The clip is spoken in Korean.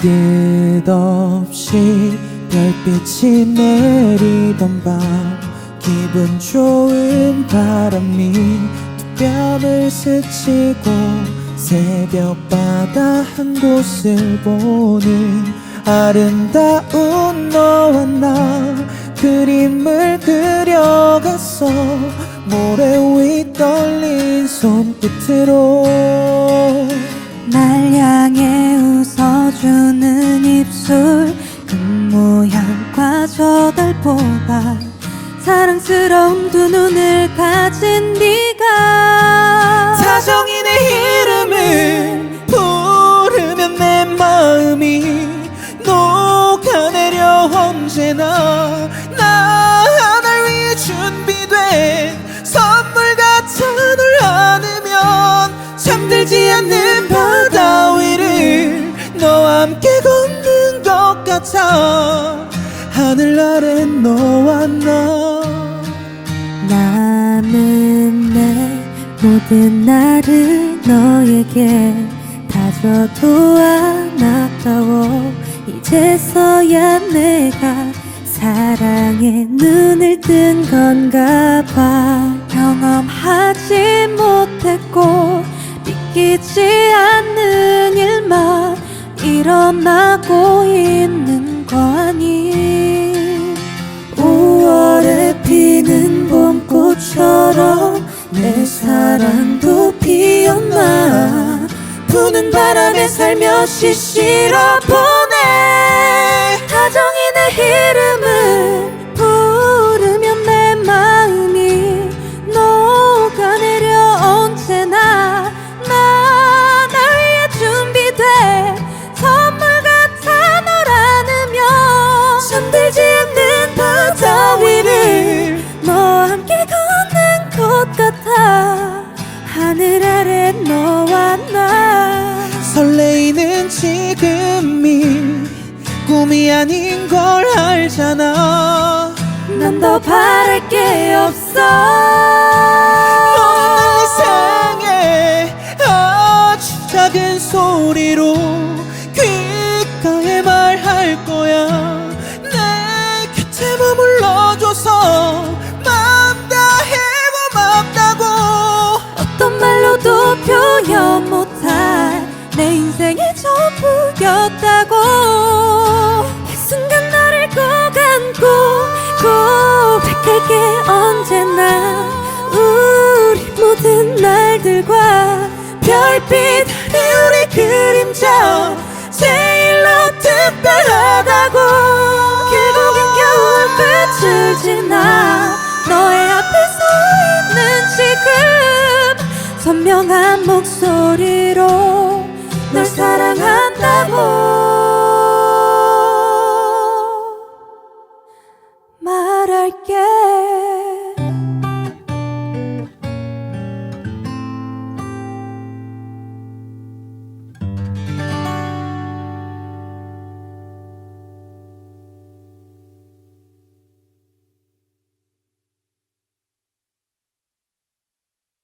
끝없이 별빛이 내리던 밤 기분 좋은 바람이 두 뺨을 스치고 새벽 바다 한 곳을 보는 아름다운 너와 나 그림을 그려갔어. 모래 위 떨린 손끝으로 웃어주는 입술 그 모양과 저 달보다 사랑스러운 두 눈을 가진 네가. 사정이 내 이름을 부르면 내 마음이 녹아내려 언제나 함께 걷는 것 같아. 하늘 아래 너와 나. 나는 내 모든 나를 너에게 다 줘도 안 아까워. 이제서야 내가 사랑에 눈을 뜬 건가 봐. 경험하지 못했고 믿기지 않는 일만 일어나고 있는 거 아니? 5월에 피는 봄꽃처럼 내 사랑도 피었나? 부는 바람에 살며시 실어보내. 다정히 내 이름을 꿈이 아닌 걸 알잖아. 난 더 바랄 게 없어. 생에 아주 작은 소리로 귓가에 말할 거야. 내 곁에 머물러줘서 마음 다해 고 맙다고. 어떤 말로도 표현 못할 내 인생의 전부였다고 내게 언제나 우리 모든 날들과 별빛 우리 그림자 제일로 특별하다고 결국엔 겨울 끝을 지나 너의 앞에 서 있는 지금 선명한 목소리로 널 사랑한다고 말할게.